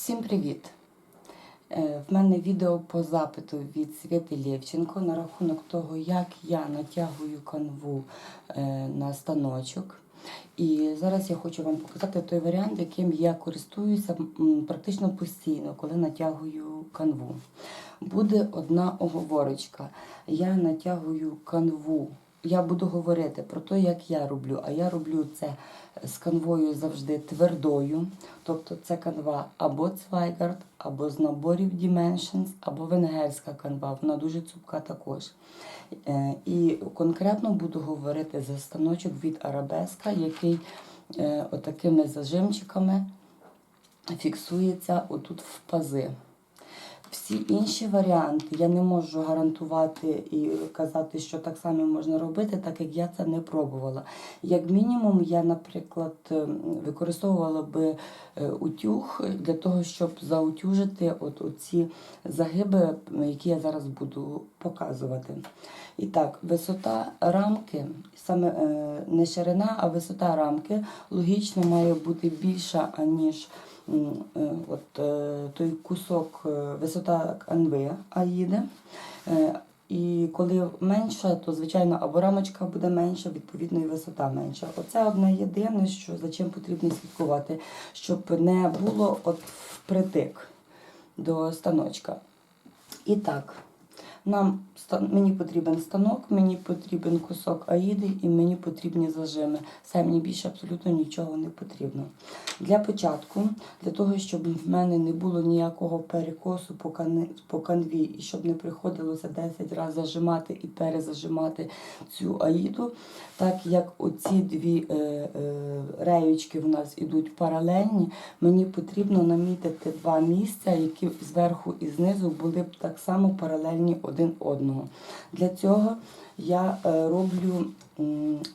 Всім привіт! Е, В мене відео по запиту від Світи Лєвченко на рахунок того, як я натягую канву е, на станочок. І зараз я хочу вам показати той варіант, яким я користуюся практично постійно, коли натягую канву. Буде одна оговорочка. Я натягую канву. Я буду говорити про те, як я роблю. А я роблю це з канвою завжди твердою. Тобто це канва або Цвайгард, або з наборів Dimensions, або венгерська канва. Вона дуже цупка також. Е, І конкретно буду говорити за станочок від Арабеска, який е, отакими зажимчиками фіксується отут в пази. Всі інші варіанти я не можу гарантувати і казати, що так само можна робити, так як я це не пробувала. Як мінімум, я, наприклад, ем, використовувала би е, утюг для того, щоб заутюжити от оці загиби, які я зараз буду показувати. І так, висота рамки, саме е, не ширина, а висота рамки логічно має бути більша, аніж е, от, е, той кусок, е, висота канви аїди. Е, І коли менша, то звичайно або рамочка буде менша, відповідно і висота менша. Оце одне єдине, що за чим потрібно слідкувати, щоб не було от впритик до станочка. І так, нам мені потрібен станок, мені потрібен кусок аїди і мені потрібні зажими. Все мені більше абсолютно нічого не потрібно. Для початку, для того, щоб в мене не було ніякого перекосу по, кани, по канві, і щоб не приходилося 10 разів зажимати і перезажимати цю аїду, так як оці дві е, е, реючки в нас ідуть паралельні, мені потрібно намітити два місця, які зверху і знизу були б так само паралельні один одному. Для цього я е, роблю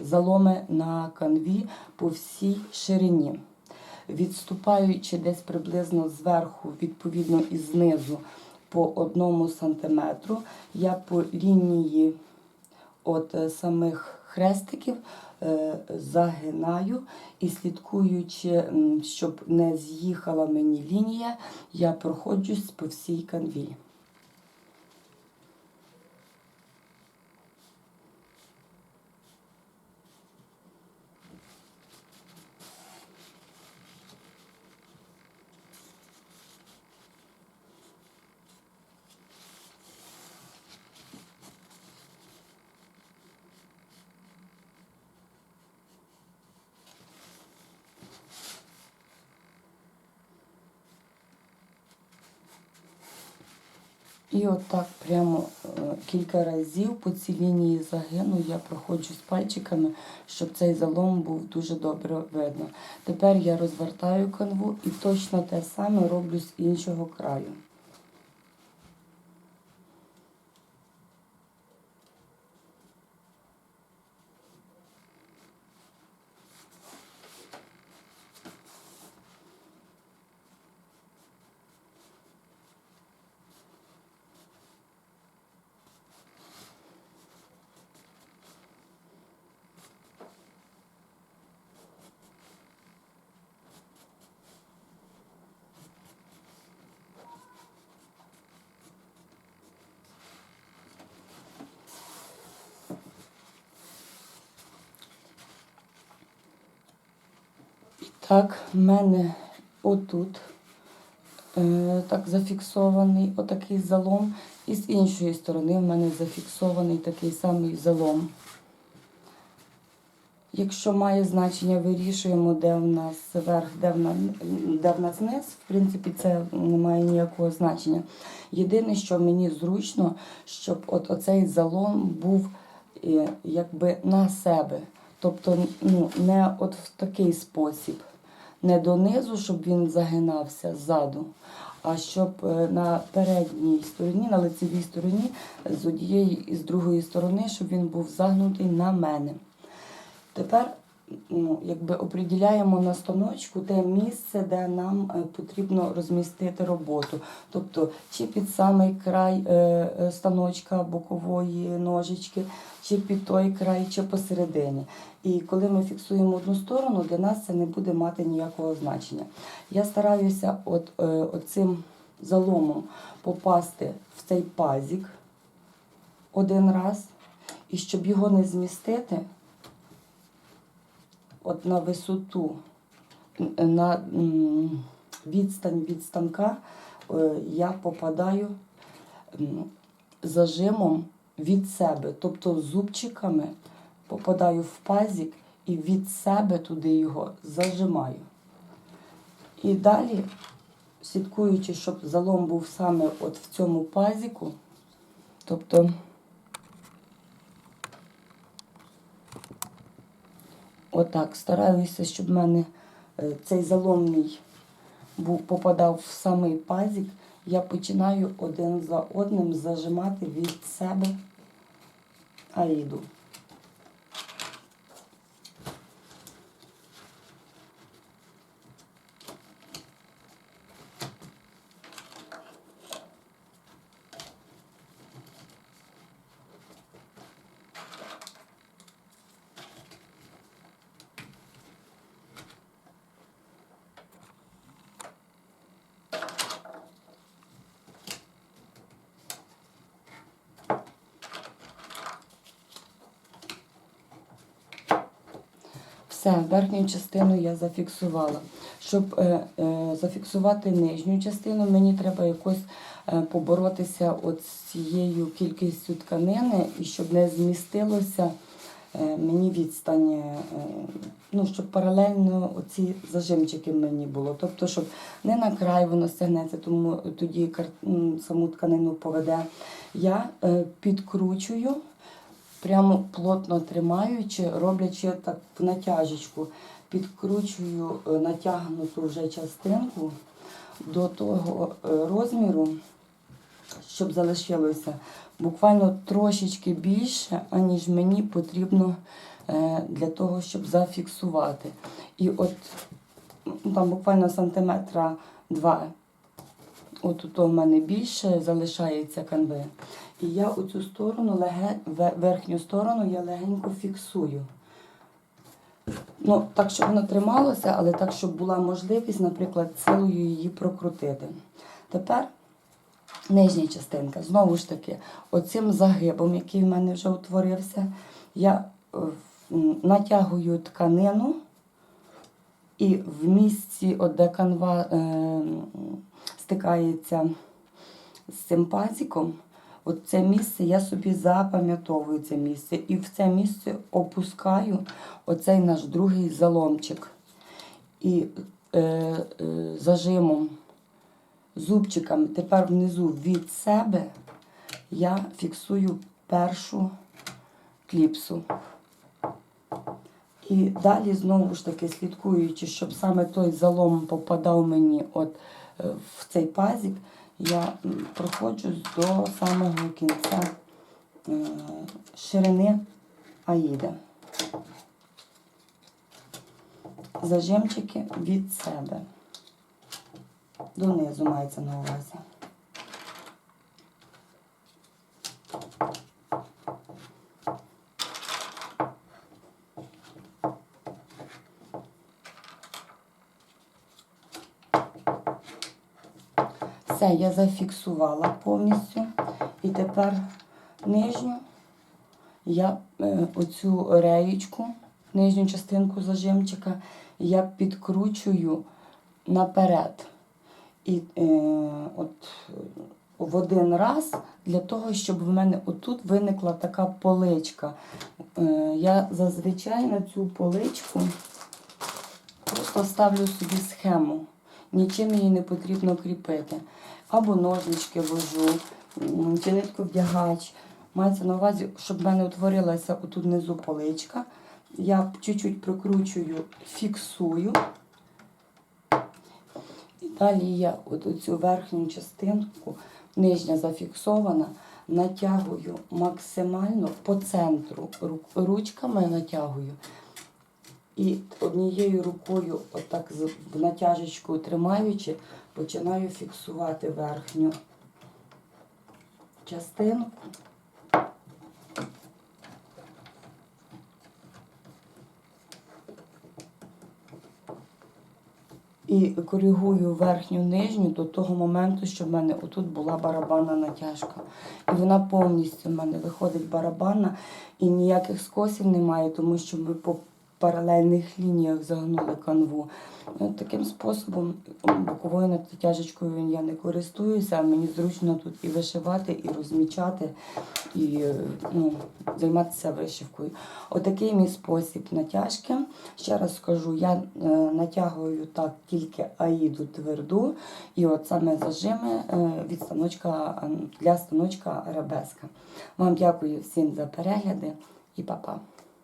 заломи на канві по всій ширині. Відступаючи десь приблизно зверху, відповідно і знизу по одному сантиметру, я по лінії от е, самих хрестиків е, загинаю і слідкуючи, щоб не з'їхала мені лінія, я проходжусь по всій канві. І отак прямо е, кілька разів по цій лінії загину я проходжу з пальчиками, щоб цей залом був дуже добре видно. Тепер я розвертаю канву і точно те саме роблю з іншого краю. Так, в мене отут е, так зафіксований отакий залом. І з іншої сторони в мене зафіксований такий самий залом. Якщо має значення, вирішуємо, де в нас верх, де в нас, де в нас низ. В принципі, це не має ніякого значення. Єдине, що мені зручно, щоб от оцей залом був е, якби на себе. Тобто ну, не от в такий спосіб, не донизу, щоб він загинався ззаду, а щоб е, на передній стороні, на лицевій стороні, з однієї і з другої сторони, щоб він був загнутий на мене. Тепер якби оприділяємо на станочку те місце, де нам е, потрібно розмістити роботу. Тобто, чи під самий край е, е, станочка бокової ножички, чи під той край, чи посередині. І коли ми фіксуємо одну сторону, для нас це не буде мати ніякого значення. Я стараюся от, оцим заломом попасти в цей пазік один раз, і щоб його не змістити, от на висоту, на відстань від станка е, я попадаю зажимом від себе, тобто зубчиками попадаю в пазик і від себе туди його зажимаю. І далі, слідкуючи, щоб залом був саме от в цьому пазіку, тобто Отак, стараюся, щоб в мене е, цей заломний попадав в самий пазик. Я починаю один за одним зажимати від себе аїду. Все, верхню частину я зафіксувала. Щоб е, е, зафіксувати нижню частину, мені треба якось е, поборотися от з цією кількістю тканини і щоб не змістилося е, мені відстань, е, ну, щоб паралельно оці зажимчики мені було. Тобто, щоб не на край воно стягнеться, тому тоді саму тканину поведе. Я е, підкручую прямо плотно тримаючи, роблячи так в натяжечку, підкручую е, натягнуту вже частинку до того е, розміру, щоб залишилося буквально трошечки більше, аніж мені потрібно е, для того, щоб зафіксувати. І от ну, там буквально сантиметра два От тут у мене більше залишається канви. І я оцю сторону, леге, верхню сторону я легенько фіксую. Ну, так, щоб воно трималося, але так, щоб була можливість, наприклад, силою її прокрутити. Тепер нижня частинка. Знову ж таки, оцим загибом, який в мене вже утворився, я е, натягую тканину. І в місці, от де канва е, стикається з цим пазиком, от це місце я собі запам'ятовую це місце. І в це місце опускаю оцей наш другий заломчик. І е, е, зажимом, зубчиками, тепер внизу від себе я фіксую першу кліпсу. І далі знову ж таки слідкуючи, щоб саме той залом попадав мені от е, в цей пазик, я проходжу до самого кінця е, ширини аїда. Зажимчики від себе. Донизу мається на увазі. Все, я зафіксувала повністю. І тепер нижню я е, оцю реєчку, нижню частинку зажимчика, я підкручую наперед. І е, от в один раз для того, щоб в мене отут виникла така поличка. Е, я зазвичай на цю поличку просто ставлю собі схему. Нічим її не потрібно кріпити. Або ножнички вожу, чи вдягач. Мається на увазі, щоб в мене утворилася отут внизу поличка. Я чуть-чуть прикручую, фіксую. І далі я оцю верхню частинку, нижня зафіксована, натягую максимально по центру. Ручками натягую І однією рукою, отак в натяжечку тримаючи, починаю фіксувати верхню частинку. І коригую верхню нижню до того моменту, що в мене отут була барабанна натяжка. І вона повністю в мене виходить барабанна, і ніяких скосів немає, тому що ми по паралельних лініях загнули канву. Таким способом боковою натяжечкою я не користуюся, мені зручно тут і вишивати, і розмічати, і ну, займатися вишивкою. Отакий мій спосіб натяжки. Ще раз скажу, я е, натягую так тільки аїду тверду, і от саме зажими е, від станочка для станочка арабеска. Вам дякую всім за перегляди і па-па.